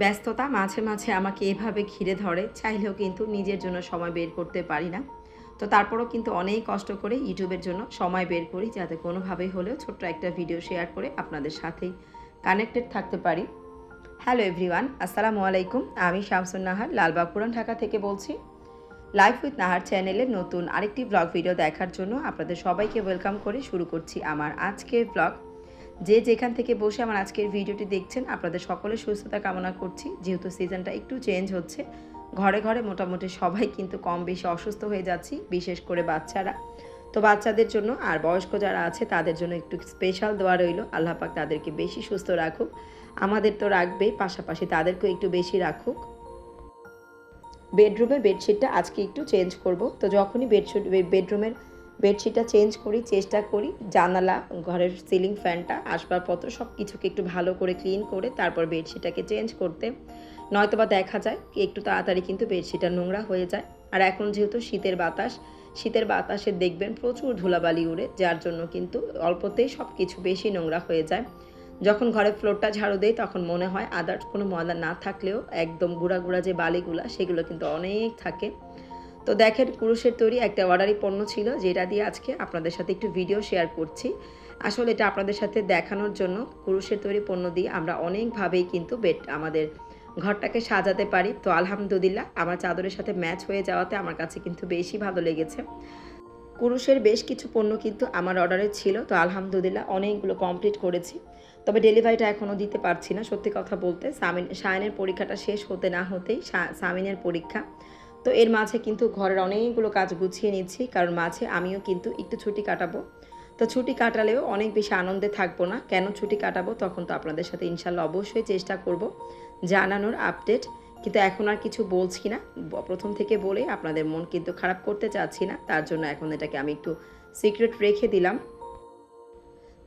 ব্যস্ততা মাঝে মাঝে আমাকে এভাবে ঘিরে ধরে, চাইলেও কিন্তু নিজের জন্য সময় বের করতে পারি না। তো তারপরও কিন্তু অনেক কষ্ট করে ইউটিউবের জন্য সময় বের করি, যাতে কোনোভাবেই হলেও ছোট্ট একটা ভিডিও শেয়ার করে আপনাদের সাথেই কানেক্টেড থাকতে পারি। হ্যালো এভরিওয়ান আসসালামু আলাইকুম। আমি শামসুন নাহার লালবাগ পুরান ঢাকা থেকে বলছি। লাইফ উইথ নাহার চ্যানেলের নতুন আরেকটি ব্লগ ভিডিও দেখার জন্য আপনাদের সবাইকে ওয়েলকাম করে শুরু করছি আমার আজকের ব্লগ যে যেখান থেকে বসে আমার আজকের ভিডিওটি দেখছেন, আপনাদের সকলের সুস্থতা কামনা করছি। যেহেতু সিজনটা একটু চেঞ্জ হচ্ছে, ঘরে ঘরে মোটামুটি সবাই কিন্তু কম বেশি অসুস্থ হয়ে যাচ্ছি, বিশেষ করে বাচ্চারা। তো বাচ্চাদের জন্য আর বয়স্ক যারা আছে, তাদের জন্য একটু স্পেশাল দেওয়া রইল। আল্লাহ পাক তাদেরকে বেশি সুস্থ রাখুক। আমাদের তো রাখবেই পাশাপাশি তাদেরকেও একটু বেশি রাখুক। বেডরুমের বেডশিটটা আজকে একটু চেঞ্জ করব। তো যখনই বেডশিট বেডরুমের বেডশিটটা চেঞ্জ করি, চেষ্টা করি। জানালা, ঘরের সিলিং ফ্যানটা, আসবাবপত্র সব কিছুকে একটু ভালো করে ক্লিন করে তারপর বেডশিটটাকে চেঞ্জ করতে। নয়তোবা দেখা যায় একটু তাড়াতাড়ি কিন্তু বেডশিটটা নোংরা হয়ে যায়। আর এখন যেহেতু শীতের বাতাস, শীতের বাতাসে দেখবেন প্রচুর ধুলাবালি উড়ে, যার জন্য কিন্তু অল্পতেই সব কিছু বেশি নোংরা হয়ে যায়। যখন ঘরের ফ্লোরটা ঝাড়ু দেয় তখন মনে হয় আদার্স কোনো ময়লা না থাকলেও একদম গুঁড়া গুঁড়া যে বালিগুলা সেগুলো কিন্তু অনেক থাকে। তো দেখেন পুরুষের তৈরি একটা অর্ডারি পণ্য ছিল যেটা দিয়ে আজকে আপনাদের সাথে একটু ভিডিও শেয়ার করছি। আসলে এটা আপনাদের সাথে দেখানোর জন্য পুরুষের তৈরি পণ্য দিয়ে আমরা অনেকভাবেই কিন্তু বেড আমাদের ঘরটাকে সাজাতে পারি। তো আলহামদুলিল্লাহ আমার চাদরের সাথে ম্যাচ হয়ে যাওয়াতে আমার কাছে কিন্তু বেশি ভালো লেগেছে। কুরুশের বেশ কিছু পণ্য কিন্তু আমার অর্ডারে ছিল। তো আলহামদুলিল্লাহ অনেকগুলো কমপ্লিট করেছি। তবে ডেলিভারিটা এখনও দিতে পারছি না, সত্যি কথা বলতে। সামিন সায়নের পরীক্ষাটা শেষ হতে না হতেই সামিনের পরীক্ষা। তো এর মাঝে কিন্তু ঘরের অনেকগুলো কাজ গুছিয়ে নিচ্ছি, কারণ মাঝে আমিও কিন্তু একটু ছুটি কাটাবো। তো ছুটি কাটালেও অনেক বেশি আনন্দে থাকব না। কেন ছুটি কাটাবো তখন তো আপনাদের সাথে ইনশাল্লাহ অবশ্যই চেষ্টা করব জানানোর আপডেট কিন্তু এখন আর কিছু বলছি না। প্রথম থেকে বলে আপনাদের মন কিন্তু খারাপ করতে চাচ্ছি না। তার জন্য এখন এটাকে আমি একটু সিক্রেট রেখে দিলাম।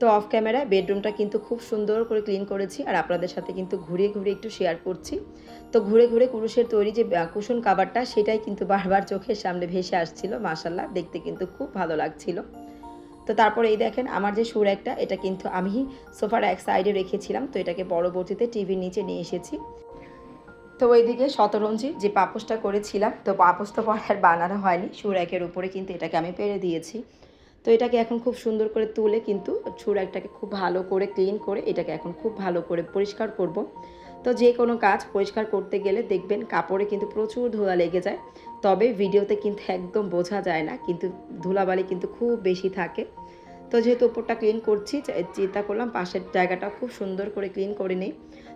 তো অফ ক্যামেরায় বেডরুমটা কিন্তু খুব সুন্দর করে ক্লিন করেছি আর আপনাদের সাথে কিন্তু ঘুরে ঘুরে একটু শেয়ার করছি। তো ঘুরে ঘুরে কুরুষের তৈরি যে কুশন কাভারটা সেটাই কিন্তু বারবার চোখের সামনে ভেসে আসছিল মাসাল্লাহ দেখতে কিন্তু খুব ভালো লাগছিল। তো তারপরে এই দেখেন আমার যে সুর একটা এটা কিন্তু আমি সোফার এক সাইডে রেখেছিলাম, তো এটাকে পরবর্তীতে টিভির নিচে নিয়ে এসেছি। তো ওইদিকে শতরঞ্জি যে পাপোসটা করেছিলাম, তো পাপোস তো পরে আর বানানো হয়নি সুর একের উপরে কিন্তু এটাকে আমি পেরে দিয়েছি। তো এটাকে এখন খুব সুন্দর করে তুলে কিন্তু সুর একটাকে খুব ভালো করে ক্লিন করে এটাকে এখন খুব ভালো করে পরিষ্কার করব। তো যে কোনো কাজ পরিষ্কার করতে গেলে দেখবেন কাপড়ে কিন্তু প্রচুর ধুলা লেগে যায়। তবে ভিডিওতে কিন্তু একদম বোঝা যায় না, কিন্তু ধুলাবালি কিন্তু খুব বেশি থাকে। তো যেহেতু ওপরটা ক্লিন করছি চিন্তা করলাম পাশের জায়গাটা খুব সুন্দর করে ক্লিন করে নিই।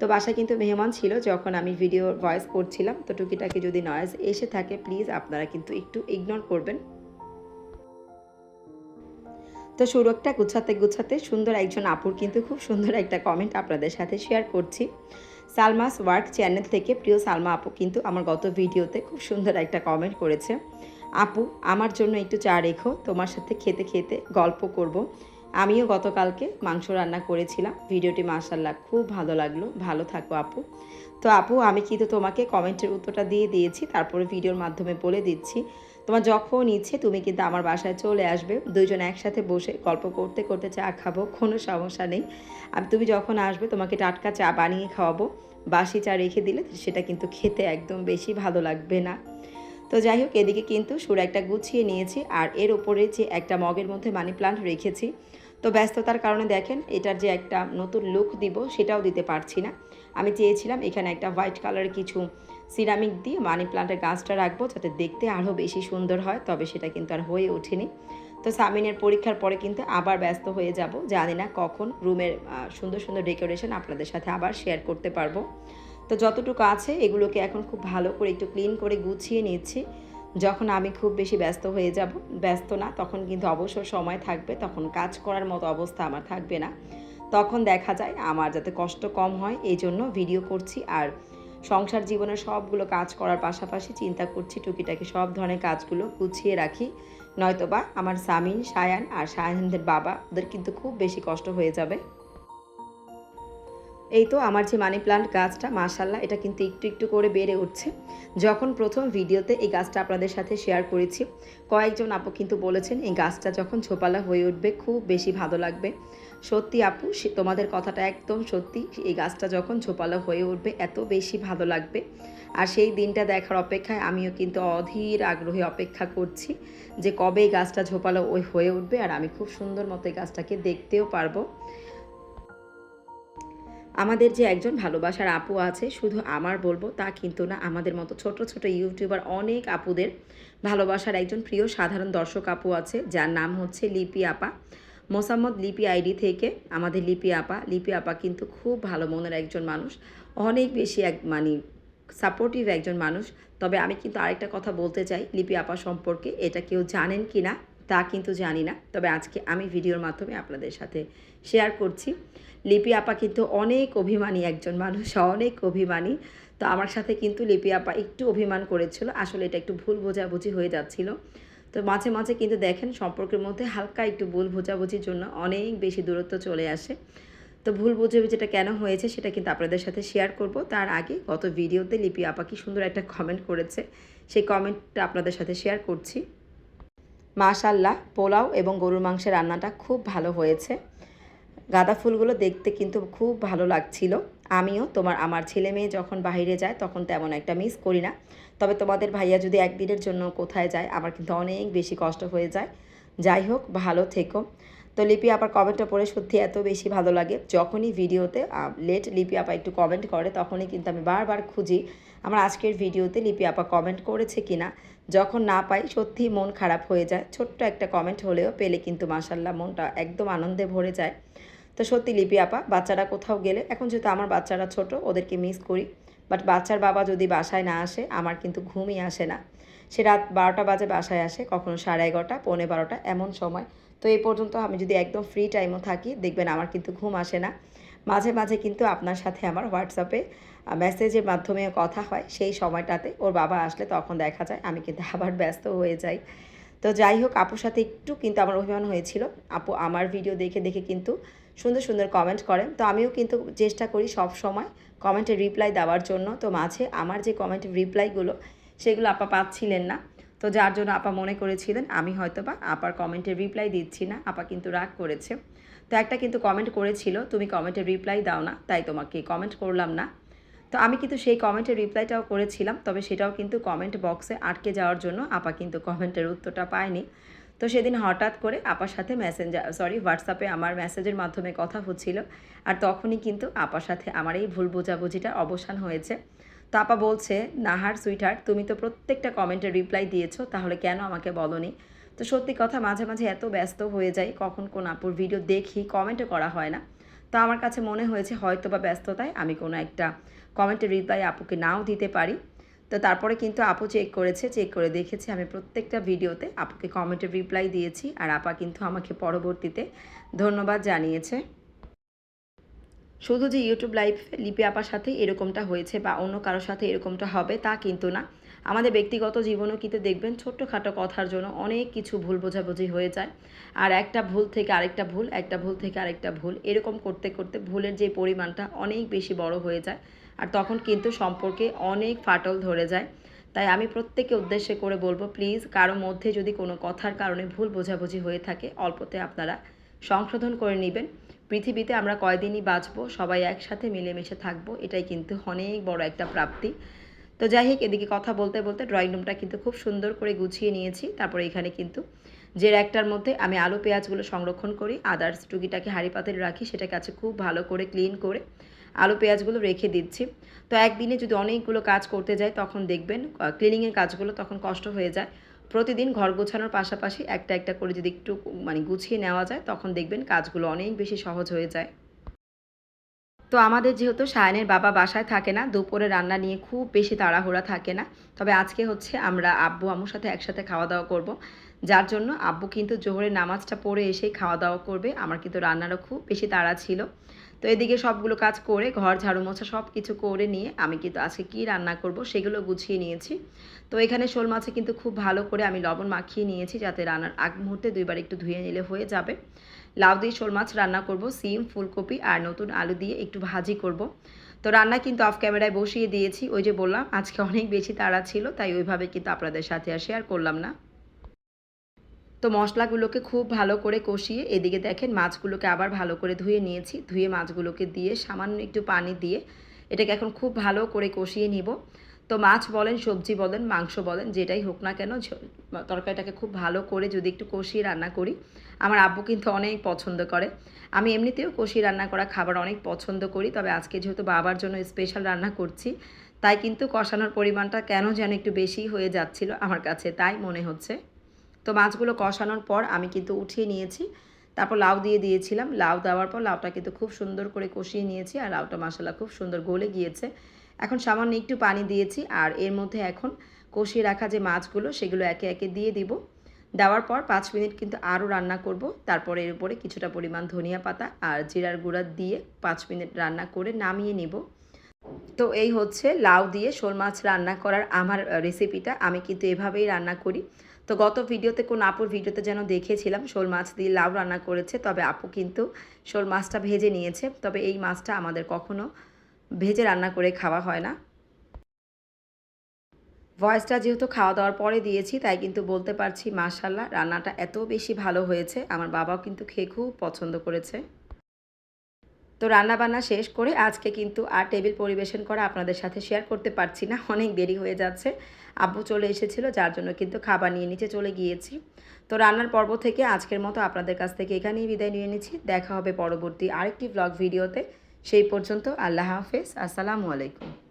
তো বাসায় কিন্তু মেহমান ছিল, যখন আমি ভিডিও ভয়েস করছিলাম, তো টুকিটাকি যদি নয়েজ এসে থাকে প্লিজ আপনারা কিন্তু একটু ইগনোর করবেন। তো সুরকটা গুছাতে গুছাতে সুন্দর একজন আপুর কিন্তু খুব সুন্দর একটা কমেন্ট আপনাদের সাথে শেয়ার করছি। সালমাস ওয়ার্ক চ্যানেল থেকে প্রিয় সালমা আপু কিন্তু আমার গত ভিডিওতে খুব সুন্দর একটা কমেন্ট করেছে। আপু, আমার জন্য একটু চা রেখো, তোমার সাথে খেতে খেতে গল্প করব। আমিও গতকালকে মাংস রান্না করেছিলাম, ভিডিওটি মাশাল্লাহ খুব ভালো লাগল, ভালো থাকো আপু। তো আপু, আমি কিন্তু তোমাকে কমেন্টের উত্তরটা দিয়ে দিয়েছি, তারপরে ভিডিওর মাধ্যমে বলে দিচ্ছি। তোমার যখন ইচ্ছে, তুমি কিন্তু আমার বাসায় চলে আসবে। দুইজন একসাথে বসে গল্প করতে করতে চা খাব, কোনো সমস্যা নেই। আর তুমি যখন আসবে, তোমাকে টাটকা চা বানিয়ে খাওয়াবো। বাসি চা রেখে দিলে সেটা কিন্তু খেতে একদম বেশি ভালো লাগবে না। তো যাই হোক, এদিকে কিন্তু সুর একটা গুছিয়ে নিয়েছি। আর এর ওপরে যে একটা মগের মধ্যে মানি প্লান্ট রেখেছি। তো ব্যস্ততার কারণে দেখেন, এটার যে একটা নতুন লুক দিব, সেটাও দিতে পারছি না। আমি চেয়েছিলাম এখানে একটা হোয়াইট কালারের কিছু সিরামিক দিয়ে মানি প্লান্টের গাছটা রাখব যাতে দেখতে আরও বেশি সুন্দর হয়, তবে সেটা কিন্তু আর হয়ে ওঠেনি। তো সামিনের পরীক্ষার পরে কিন্তু আবার ব্যস্ত হয়ে যাব। জানি না কখন রুমের সুন্দর সুন্দর ডেকোরেশন আপনাদের সাথে আবার শেয়ার করতে পারব। তো যতটুকু আছে এগুলোকে এখন খুব ভালো করে একটু ক্লিন করে গুছিয়ে নিচ্ছি। যখন আমি খুব বেশি ব্যস্ত হয়ে যাব, ব্যস্ত না, তখন কিন্তু অবসর সময় থাকবে, তখন কাজ করার মতো অবস্থা আমার থাকবে না। তখন দেখা যায় আমার যাতে কষ্ট কম হয়, এই জন্য ভিডিও করছি। আর সংসার জীবনের সবগুলো কাজ করার পাশাপাশি চিন্তা করছি, টুকিটাকি সব ধরনের কাজগুলো গুছিয়ে রাখি। নয়তোবা আমার সামিন সায়ান আর সায়ানদের বাবা, ওদের কিন্তু খুব বেশি কষ্ট হয়ে যাবে। এই তো আমার যে মানি প্লান্ট গাছটা মাশাল্লাহ এটা কিন্তু একটু একটু করে বেড়ে উঠছে। যখন প্রথম ভিডিওতে এই গাছটা আপনাদের সাথে শেয়ার করেছি, কয়েকজন আপু কিন্তু বলেছেন, এই গাছটা যখন ঝোপালা হয়ে উঠবে, খুব বেশি ভালো লাগবে। সত্যি আপু তোমাদের কথাটা একদম সত্যি, এই গাছটা যখন ঝোপালা হয়ে উঠবে, এত বেশি ভালো লাগবে। আর সেই দিনটা দেখার অপেক্ষায় আমিও কিন্তু অধীর আগ্রহে অপেক্ষা করছি যে কবে এই গাছটা ঝোপালো ওই হয়ে উঠবে, আর আমি খুব সুন্দর মতো এই গাছটাকে দেখতেও পারব। আমাদের যে একজন ভালোবাসার আপু আছে, শুধু আমার বলব তা কিন্তু না, আমাদের মতো ছোট ছোট ইউটিউবার অনেক আপুদের ভালোবাসার একজন প্রিয় সাধারণ দর্শক আপু আছে, যার নাম হচ্ছে লিপি আপা। মোসাম্মদ লিপি আইডি থেকে আমাদের লিপি আপা। লিপি আপা কিন্তু খুব ভালো মনের একজন মানুষ, অনেক বেশি এক মানে সাপোর্টিভ একজন মানুষ। তবে আমি কিন্তু আরেকটা কথা বলতে চাই, লিপি আপা সম্পর্কে, এটা কেউ জানেন কি না তা কিন্তু জানি না। তবে আজকে আমি ভিডিওর মাধ্যমে আপনাদের সাথে শেয়ার করছি। লিপি আপা কিন্তু অনেক অভিমানী একজন মানুষ, অনেক অভিমানী। তো আমার সাথে কিন্তু লিপি আপা একটু অভিমান করেছিল। আসলে এটা একটু ভুল বোঝাবুঝি হয়ে যাচ্ছিল। তো মাঝে মাঝে কিন্তু দেখেন সম্পর্কের মধ্যে হালকা একটু ভুল বোঝাবুঝির জন্য অনেক বেশি দূরত্ব চলে আসে। তো ভুল বোঝাবুঝিটা কেন হয়েছে সেটা কিন্তু আপনাদের সাথে শেয়ার করব। তার আগে গত ভিডিওতে লিপি আপা কি সুন্দর একটা কমেন্ট করেছে। সেই কমেন্টটা আপনাদের সাথে শেয়ার করছি। মাশাল্লাহ পোলাও এবং গরুর মাংসের রান্নাটা খুব ভালো হয়েছে। গাঁদা ফুলগুলো দেখতে কিন্তু খুব ভালো লাগছিল। আমিও তোমার, আমার ছেলে মেয়ে যখন বাইরে যায় তখন তেমন একটা মিস করি না। তবে তোমাদের ভাইয়া যদি একদিনের জন্য কোথায় যায়, আমার কিন্তু অনেক বেশি কষ্ট হয়ে যায়। যাই হোক, ভালো থেকো। তো লিপি আপার কমেন্টটা পড়ে সত্যি এত বেশি ভালো লাগে। যখনই ভিডিওতে লেট লিপি আপা একটু কমেন্ট করে, তখনই কিন্তু আমি বারবার খুঁজি আমার আজকের ভিডিওতে লিপি আপা কমেন্ট করেছে কিনা, যখন না পাই সত্যি মন খারাপ হয়ে যায়। ছোট্ট একটা কমেন্ট হলেও পেলে কিন্তু মাসাল্লাহ মনটা একদম আনন্দে ভরে যায়। তো সত্যি লিপি আপা, বাচ্চারা কোথাও গেলে, এখন যেহেতু আমার বাচ্চারা ছোট, ওদেরকে মিস করি। বাট বাচ্চার বাবা যদি বাসায় না আসে, আমার কিন্তু ঘুমই আসে না। সে রাত বারোটা বাজে বাসায় আসে, কখনো সাড়ে এগারোটা, পৌনে বারোটা, এমন সময়। তো এই পর্যন্ত আমি যদি একদম ফ্রি টাইমও থাকি, দেখবেন আমার কিন্তু ঘুম আসে না। মাঝে মাঝে কিন্তু আপনার সাথে আমার হোয়াটসঅ্যাপে মেসেজের মাধ্যমে কথা হয়, সেই সময়টাতে ওর বাবা আসলে তখন দেখা যায়, আমি কিন্তু আবার ব্যস্ত হয়ে যাই। তো যাই হোক, আপুর সাথে একটু কিন্তু আমার অভিমান হয়েছিল। আপু আমার ভিডিও দেখে দেখে কিন্তু সুন্দর সুন্দর কমেন্ট করেন। তো আমিও কিন্তু চেষ্টা করি সব সময় কমেন্টে রিপ্লাই দেওয়ার জন্য। তো মাঝে আমার যে কমেন্টের রিপ্লাইগুলো সেগুলো আপা পাচ্ছিলেন না। তো যার জন্য আপা মনে করেছিলেন, আমি হয়তো বা আপার কমেন্টের রিপ্লাই দিচ্ছি না, আপা কিন্তু রাগ করেছে। তো একটা কিন্তু কমেন্ট করেছিল, তুমি কমেন্টের রিপ্লাই দাও না, তাই তোমাকে কমেন্ট করলাম না। তো আমি কিন্তু সেই কমেন্টের রিপ্লাইটাও করেছিলাম, তবে সেটাও কিন্তু কমেন্ট বক্সে আটকে যাওয়ার জন্য আপা কিন্তু কমেন্টের উত্তরটা পায়নি। তো সেদিন হঠাৎ করে আপার সাথে মেসেঞ্জার সরি হোয়াটসঅ্যাপে আমার মেসেজের মাধ্যমে কথা হচ্ছিল, আর তখনই কিন্তু আপার সাথে আমার এই ভুল বোঝাবুঝিটার অবসান হয়েছে। তো আপা বলছে, নাহার সুইটার তুমি তো প্রত্যেকটা কমেন্টের রিপ্লাই দিয়েছ, তাহলে কেন আমাকে বলনি? তো সত্যি কথা, মাঝে মাঝে এত ব্যস্ত হয়ে যাই, কখন কোন আপুর ভিডিও দেখি কমেন্টও করা হয় না। তো আমার কাছে মনে হয়েছে হয়তো বা ব্যস্ততায় আমি কোনো একটা কমেন্টের রিপ্লাই আপুকে নাও দিতে পারি। তো তারপরে কিন্তু আপু চেক করেছে চেক করে দেখেছে আমি প্রত্যেকটা ভিডিওতে আপুকে কমেন্টের রিপ্লাই দিয়েছি আর আপা কিন্তু আমাকে পরবর্তীতে ধন্যবাদ জানিয়েছে। শুধু যে ইউটিউব লাইভ লিপি আপার সাথে এরকমটা হয়েছে বা অন্য কারোর সাথে এরকমটা হবে তা কিন্তু না। আমাদের ব্যক্তিগত জীবনেও কিন্তু দেখবেন ছোট্টখাটো কথার জন্য অনেক কিছু ভুল বোঝাবুঝি হয়ে যায়। আর একটা ভুল থেকে আরেকটা ভুল, একটা ভুল থেকে আরেকটা ভুল, এরকম করতে করতে ভুলের যে পরিমাণটা অনেক বেশি বড় হয়ে যায়। আর তখন কিন্তু সম্পর্কে অনেক ফাটল ধরে যায়। তাই আমি প্রত্যেককে উদ্দেশ্যে করে বলব প্লিজ কারও মধ্যে যদি কোনো কথার কারণে ভুল বোঝাবুঝি হয়ে থাকে, অল্পতে আপনারা সংশোধন করে নেবেন। পৃথিবীতে আমরা কয়দিনই বাঁচবো, সবাই একসাথে মিলেমিশে থাকব, এটাই কিন্তু অনেক বড় একটা প্রাপ্তি। তো যাই হোক, এদিকে কথা বলতে বলতে ড্রয়িং রুমটা কিন্তু খুব সুন্দর করে গুছিয়ে নিয়েছি। তারপরে এখানে কিন্তু যে র্যাকটার মধ্যে আমি আলু পেঁয়াজগুলো সংরক্ষণ করি আদার্স টুকিটাকে হাঁড়ি পাতিল রাখি সেটা কাছে খুব ভালো করে ক্লিন করে আলু পেঁয়াজগুলো রেখে দিচ্ছি। তো একদিনে যদি অনেকগুলো কাজ করতে যাই তখন দেখবেন ক্লিনিংয়ের কাজগুলো তখন কষ্ট হয়ে যায়। প্রতিদিন ঘর গোছানোর পাশাপাশি একটা একটা করে যদি একটু মানে গুছিয়ে নেওয়া যায়, তখন দেখবেন কাজগুলো অনেক বেশি সহজ হয়ে যায়। তো আমাদের যেহেতু সায়নের বাবা বাসায় থাকে না, দুপুরে রান্না নিয়ে খুব বেশি তাড়াহুড়া থাকে না। তবে আজকে হচ্ছে আমরা আব্বু, আম্মুর সাথে একসাথে খাওয়া দাওয়া করব। যার জন্য আব্বু কিন্তু জোহরের নামাজটা পড়ে এসেই খাওয়া দাওয়া করবে। আমার কিন্তু রান্নারও খুব বেশি তাড়া ছিল। তো এদিকে সবগুলো কাজ করে, ঘর, ঝাড়ু মোছা সব কিছু করে নিয়ে আমি কিন্তু আজকে কী রান্না করব সেগুলো গুছিয়ে নিয়েছি। তো এখানে শোল মাছে কিন্তু খুব ভালো করে আমি লবণ মাখিয়ে নিয়েছি যাতে রান্নার আগ মুহূর্তে দুইবার একটু ধুয়ে নিলে হয়ে যাবে। লাউ দিয়ে শোল মাছ রান্না করব, সিম, ফুলকপি আর নতুন আলু দিয়ে একটু ভাজি করব। তো রান্না কিন্তু অফ ক্যামেরায় বসিয়ে দিয়েছি, ওই যে বললাম আজকে অনেক বেশি তাড়া ছিল, তাই ওইভাবে কিন্তু আপনাদের সাথে আর শেয়ার করলাম না। তো মশলাগুলোকে খুব ভালো করে কষিয়ে এদিকে দেখেন মাছগুলোকে আবার ভালো করে ধুয়ে নিয়েছি। ধুয়ে মাছগুলোকে দিয়ে সামান্য একটু পানি দিয়ে এটাকে এখন খুব ভালো করে কষিয়ে নিব। তো মাছ বলেন, সবজি বলেন, মাংস বলেন, যেটাই হোক না কেন তরকারিটাকে খুব ভালো করে যদি একটু কষিয়ে রান্না করি, আমার আব্বু কিন্তু অনেক পছন্দ করে। আমি এমনিতেও কষিয়ে রান্না করা খাবার অনেক পছন্দ করি, তবে আজকে যেহেতু বাবার জন্য স্পেশাল রান্না করছি, তাই কিন্তু কষানোর পরিমাণটা কেন যেন একটু বেশি হয়ে যাচ্ছিল আমার কাছে, তাই মনে হচ্ছে। তো মাছগুলো কষানোর পর আমি কিন্তু উঠিয়ে নিয়েছি। তারপর লাউ দিয়ে দিয়েছিলাম। লাউ দেওয়ার পর লাউটা কিন্তু খুব সুন্দর করে কষিয়ে নিয়েছি আর লাউটা মশলা খুব সুন্দর গলে গিয়েছে। এখন সামান্য একটু পানি দিয়েছি আর এর মধ্যে এখন কষিয়ে রাখা যে মাছগুলো সেগুলো একে একে দিয়ে দিব। দেওয়ার পর পাঁচ মিনিট কিন্তু আরও রান্না করব। তারপরে এর উপরে কিছুটা পরিমাণ ধনিয়া পাতা আর জিরার গুঁড়া দিয়ে পাঁচ মিনিট রান্না করে নামিয়ে নিব। তো এই হচ্ছে লাউ দিয়ে শোল মাছ রান্না করার আমার রেসিপিটা আমি কিন্তু এভাবেই রান্না করি। তো গত ভিডিওতে, কোন আপুর ভিডিওতে যেন দেখেছিলাম, শোল মাছ দিয়ে লাউ রান্না করেছে, তবে আপু কিন্তু শোল মাছটা ভেজে নিয়েছে। তবে এই মাছটা আমাদের কখনো ভেজে রান্না করে খাওয়া হয় না। ভয়েসটা যেহেতু খাওয়া দাওয়ার পরে দিয়েছি, তাই কিন্তু বলতে পারছি মাশাল্লাহ রান্নাটা এত বেশি ভালো হয়েছে। আমার বাবাও কিন্তু খেয়ে খুব পছন্দ করেছে। তো রান্নাবান্না শেষ করে আজকে কিন্তু আর টেবিল পরিবেশন করা আপনাদের সাথে শেয়ার করতে পারছি না, অনেক দেরি হয়ে যাচ্ছে। আব্বু চলে এসেছিল, যার জন্য কিন্তু খাবার নিয়ে নিচে চলে গিয়েছি। তো রান্নার পর্ব থেকে আজকের মতো আপনাদের কাছ থেকে এখানেই বিদায় নিয়ে নিচ্ছি। দেখা হবে পরবর্তী আরেকটি ব্লগ ভিডিওতে সেই পর্যন্ত আল্লাহ হাফেজ, আসসালামু আলাইকুম।